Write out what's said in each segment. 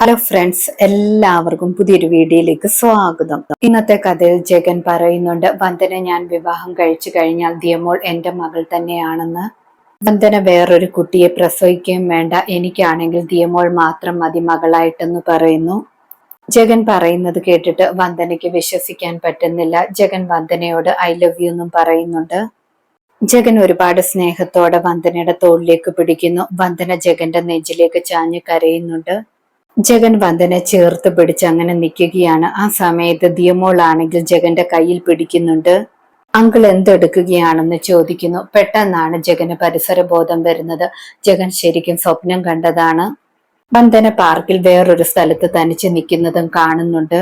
Hello friends എല്ലാവർക്കും പുതിയൊരു വീഡിയോയിലേക്ക് സ്വാഗതം. ഇന്നത്തെ കഥയിൽ ജഗൻ പറയുന്നുണ്ട് വന്ദന ഞാൻ വിവാഹം കഴിച്ചു കഴിഞ്ഞാൽ ദിയമോൾ എന്റെ മകൾ തന്നെയാണെന്ന്. വന്ദന വേറൊരു കുട്ടിയെ പ്രസവിക്കുകയും വേണ്ട. എനിക്കാണെങ്കിൽ ദിയമോൾ മാത്രം മതി മകളായിട്ടെന്ന് പറയുന്നു. ജഗൻ പറയുന്നത് കേട്ടിട്ട് വന്ദനയ്ക്ക് വിശ്വസിക്കാൻ പറ്റുന്നില്ല. ജഗൻ വന്ദനയോട് ഐ ലവ് യു എന്നും പറയുന്നുണ്ട്. ജഗൻ ഒരുപാട് സ്നേഹത്തോടെ വന്ദനയുടെ തോളിലേക്ക് പിടിക്കുന്നു. വന്ദന ജഗന്റെ നെഞ്ചിലേക്ക് ചാഞ്ഞ് കരയുന്നുണ്ട്. ജഗൻ വന്ദനെ ചേർത്ത് പിടിച്ച് അങ്ങനെ നിൽക്കുകയാണ്. ആ സമയത്ത് ദിയമോൾ ദിയമോളാണെങ്കിൽ ജഗന്റെ കയ്യിൽ പിടിക്കുന്നുണ്ട്. അങ്കിൾ എന്തെടുക്കുകയാണെന്ന് ചോദിക്കുന്നു. പെട്ടെന്നാണ് ജഗന് പരിസര ബോധം വരുന്നത്. ജഗൻ ശരിക്കും സ്വപ്നം കണ്ടതാണ്. വന്ദന പാർക്കിൽ വേറൊരു സ്ഥലത്ത് തനിച്ച് നിൽക്കുന്നതും കാണുന്നുണ്ട്.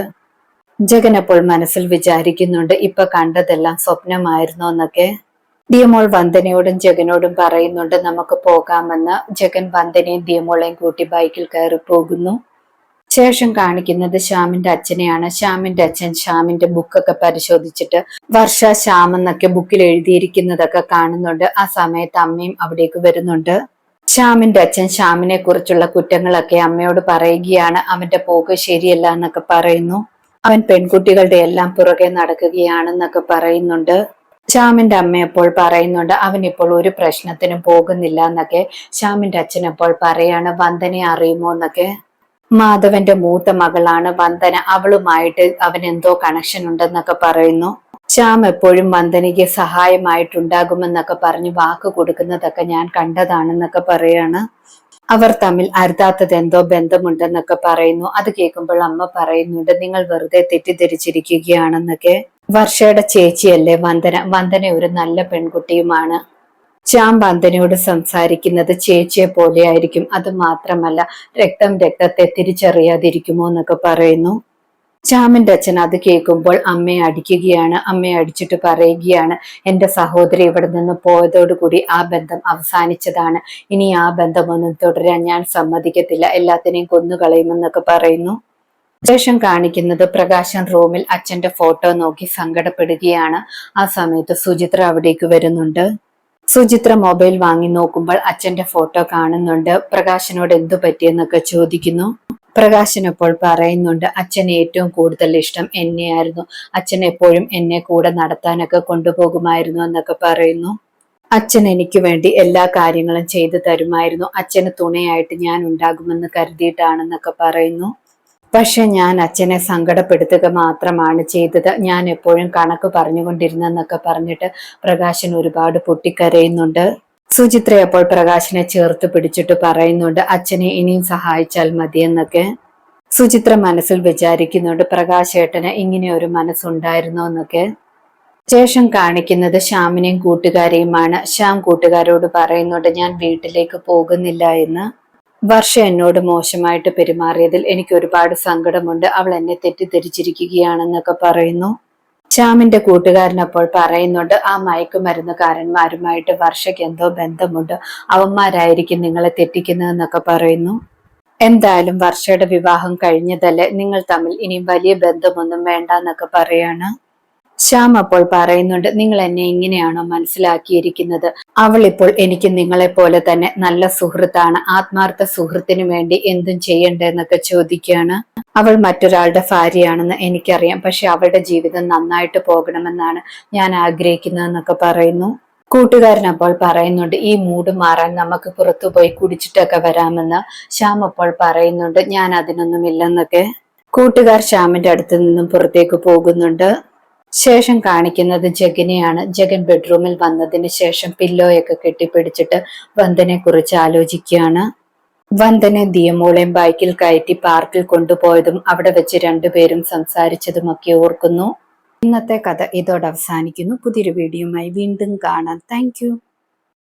ജഗൻ അപ്പോൾ മനസ്സിൽ വിചാരിക്കുന്നുണ്ട് ഇപ്പൊ കണ്ടതെല്ലാം സ്വപ്നമായിരുന്നോ എന്നൊക്കെ. ദിയമോൾ വന്ദനയോടും ജഗനോടും പറയുന്നുണ്ട് നമുക്ക് പോകാമെന്ന്. ജഗൻ വന്ദനയും ദിയമോളെയും കൂട്ടി ബൈക്കിൽ കയറി പോകുന്നു ശേഷം കാണിക്കുന്നത് ശ്യാമിന്റെ അച്ഛനെയാണ്. ശ്യാമിന്റെ അച്ഛൻ ശ്യാമിന്റെ ബുക്കൊക്കെ പരിശോധിച്ചിട്ട് വർഷ ശ്യാം എന്നൊക്കെ ബുക്കിൽ എഴുതിയിരിക്കുന്നതൊക്കെ കാണുന്നുണ്ട്. ആ സമയത്ത് അമ്മയും അവിടേക്ക് വരുന്നുണ്ട്. ശ്യാമിന്റെ അച്ഛൻ ശ്യാമിനെ കുറിച്ചുള്ള കുറ്റങ്ങളൊക്കെ അമ്മയോട് പറയുകയാണ്. അവന്റെ പോക്ക് ശരിയല്ല എന്നൊക്കെ പറയുന്നു. അവൻ പെൺകുട്ടികളുടെ എല്ലാം പുറകെ നടക്കുകയാണെന്നൊക്കെ പറയുന്നുണ്ട്. ശ്യാമിന്റെ അമ്മ അപ്പോൾ പറയുന്നുണ്ട്? അവൻ ഇപ്പോൾ ഒരു പ്രശ്നത്തിനും പോകുന്നില്ല എന്നൊക്കെ ശ്യാമിന്റെ അച്ഛൻ അപ്പോൾ പറയാണ്? വന്ദനെ അറിയുമോ എന്നൊക്കെ. മാധവന്റെ മൂത്ത മകളാണ് വന്ദന. അവളുമായിട്ട് അവൻ എന്തോ കണക്ഷൻ ഉണ്ടെന്നൊക്കെ പറയുന്നു. ശ്യാം എപ്പോഴും വന്ദനയ്ക്ക് സഹായമായിട്ടുണ്ടാകുമെന്നൊക്കെ പറഞ്ഞ് വാക്ക് കൊടുക്കുന്നതൊക്കെ ഞാൻ കണ്ടതാണെന്നൊക്കെ പറയാണ്. അവർ തമ്മിൽ അരുതാത്തത് എന്തോ ബന്ധമുണ്ടെന്നൊക്കെ പറയുന്നു. അത് കേൾക്കുമ്പോൾ അമ്മ പറയുന്നുണ്ട് നിങ്ങൾ വെറുതെ തെറ്റിദ്ധരിച്ചിരിക്കുകയാണെന്നൊക്കെ. വർഷയുടെ ചേച്ചിയല്ലേ വന്ദന. വന്ദന ഒരു നല്ല പെൺകുട്ടിയുമാണ്. വന്ദനയോട് സംസാരിക്കുന്നത് ചേച്ചിയെ പോലെ ആയിരിക്കും അത് മാത്രമല്ല രക്തം രക്തത്തെ തിരിച്ചറിയാതിരിക്കുമോ എന്നൊക്കെ പറയുന്നു. ചാമിന്റെ അച്ഛൻ അത് കേൾക്കുമ്പോൾ അമ്മയെ അടിക്കുകയാണ് അമ്മയെ അടിച്ചിട്ട് പറയുകയാണ് എന്റെ സഹോദരി ഇവിടെ നിന്ന് പോയതോടുകൂടി ആ ബന്ധം അവസാനിച്ചതാണ്. ഇനി ആ ബന്ധമൊന്നും തുടരാൻ ഞാൻ സമ്മതിക്കത്തില്ല. എല്ലാത്തിനെയും കൊന്നുകളയുമെന്നൊക്കെ പറയുന്നു. ശേഷം കാണിക്കുന്നത് പ്രകാശൻ റൂമിൽ അച്ഛന്റെ ഫോട്ടോ നോക്കി സങ്കടപ്പെടുകയാണ്. ആ സമയത്ത് സുചിത്ര അവിടേക്ക് വരുന്നുണ്ട്. സുചിത്ര മൊബൈൽ വാങ്ങി നോക്കുമ്പോൾ അച്ഛന്റെ ഫോട്ടോ കാണുന്നുണ്ട്. പ്രകാശനോട് എന്തു പറ്റിയെന്നൊക്കെ ചോദിക്കുന്നു. പ്രകാശൻ അപ്പോൾ പറയുന്നുണ്ട് അച്ഛൻ ഏറ്റവും കൂടുതൽ ഇഷ്ടം എന്നെയായിരുന്നു. അച്ഛൻ എപ്പോഴും എന്നെ കൂടെ നടത്താനൊക്കെ കൊണ്ടുപോകുമായിരുന്നു എന്നൊക്കെ പറയുന്നു. അച്ഛൻ എനിക്ക് വേണ്ടി എല്ലാ കാര്യങ്ങളും ചെയ്തു തരുമായിരുന്നു. അച്ഛന് തുണയായിട്ട് ഞാൻ ഉണ്ടാകുമെന്ന് കരുതിയിട്ടാണെന്നൊക്കെ പറയുന്നു. പക്ഷെ ഞാൻ അച്ഛനെ സങ്കടപ്പെടുത്തുക മാത്രമാണ് ചെയ്തത്. ഞാൻ എപ്പോഴും കണക്ക് പറഞ്ഞുകൊണ്ടിരുന്നെന്നൊക്കെ പറഞ്ഞിട്ട് പ്രകാശൻ ഒരുപാട് പൊട്ടിക്കരയുന്നുണ്ട്. സുചിത്ര അപ്പോൾ പ്രകാശിനെ ചേർത്ത് പിടിച്ചിട്ട് പറയുന്നുണ്ട് അച്ഛനെ ഇനിയും സഹായിച്ചാൽ മതിയെന്നൊക്കെ. സുചിത്ര മനസ്സിൽ വിചാരിക്കുന്നുണ്ട് പ്രകാശേട്ടന് ഇങ്ങനെ ഒരു മനസ്സുണ്ടായിരുന്നോ എന്നൊക്കെ. ശേഷം കാണിക്കുന്നത് ശ്യാമിനെയും കൂട്ടുകാരെയുമാണ്. ശ്യാം കൂട്ടുകാരോട് പറയുന്നുണ്ട് ഞാൻ വീട്ടിലേക്ക് പോകുന്നില്ല എന്ന്. വർഷ എന്നോട് മോശമായിട്ട് പെരുമാറിയതിൽ എനിക്ക് ഒരുപാട് സങ്കടമുണ്ട്. അവൾ എന്നെ തെറ്റിദ്ധരിച്ചിരിക്കുകയാണെന്നൊക്കെ പറയുന്നു. ശ്യാമിന്റെ കൂട്ടുകാരൻ അപ്പോൾ പറയുന്നുണ്ട് ആ മയക്കുമരുന്നുകാരന്മാരുമായിട്ട് വർഷയ്ക്ക് എന്തോ ബന്ധമുണ്ട്. അവന്മാരായിരിക്കും നിങ്ങളെ തെറ്റിക്കുന്നതെന്നൊക്കെ പറയുന്നു. എന്തായാലും വർഷയുടെ വിവാഹം കഴിഞ്ഞതല്ലേ? നിങ്ങൾ തമ്മിൽ ഇനിയും വലിയ ബന്ധമൊന്നും വേണ്ട എന്നൊക്കെ പറയാണ്. ശ്യാം അപ്പോൾ പറയുന്നുണ്ട് നിങ്ങൾ എന്നെ ഇങ്ങനെയാണോ മനസ്സിലാക്കിയിരിക്കുന്നത്? അവൾ ഇപ്പോൾ എനിക്ക് നിങ്ങളെ പോലെ തന്നെ നല്ല സുഹൃത്താണ്. ആത്മാർത്ഥ സുഹൃത്തിനു വേണ്ടി എന്തും ചെയ്യണ്ടെന്നൊക്കെ ചോദിക്കുകയാണ്. അവൾ മറ്റൊരാളുടെ ഭാര്യയാണെന്ന് എനിക്കറിയാം. പക്ഷെ അവളുടെ ജീവിതം നന്നായിട്ട് പോകണമെന്നാണ് ഞാൻ ആഗ്രഹിക്കുന്നതെന്നൊക്കെ പറയുന്നു. കൂട്ടുകാരൻ അപ്പോൾ പറയുന്നുണ്ട് ഈ മൂഡ് മാറാൻ നമുക്ക് പുറത്തുപോയി കുടിച്ചിട്ടൊക്കെ വരാമെന്ന്. ശ്യാം അപ്പോൾ പറയുന്നുണ്ട് ഞാൻ അതിനൊന്നും ഇല്ലെന്നൊക്കെ കൂട്ടുകാർ ശ്യാമിന്റെ അടുത്ത് നിന്നും പുറത്തേക്ക് പോകുന്നുണ്ട്. ശേഷം കാണിക്കുന്നത് ജഗനെയാണ്. ജഗൻ ബെഡ്റൂമിൽ വന്നതിന് ശേഷം പില്ലോയൊക്കെ കെട്ടിപ്പിടിച്ചിട്ട് വന്ദനെ കുറിച്ച് ആലോചിക്കുകയാണ്. വന്ദനെ ദിയമോളെയും ബൈക്കിൽ കയറ്റി പാർക്കിൽ കൊണ്ടുപോയതും അവിടെ വെച്ച് രണ്ടുപേരും സംസാരിച്ചതുമൊക്കെ ഓർക്കുന്നു. ഇന്നത്തെ കഥ ഇതോടെ അവസാനിക്കുന്നു. പുതിയൊരു വീഡിയോയുമായി വീണ്ടും കാണാം. താങ്ക്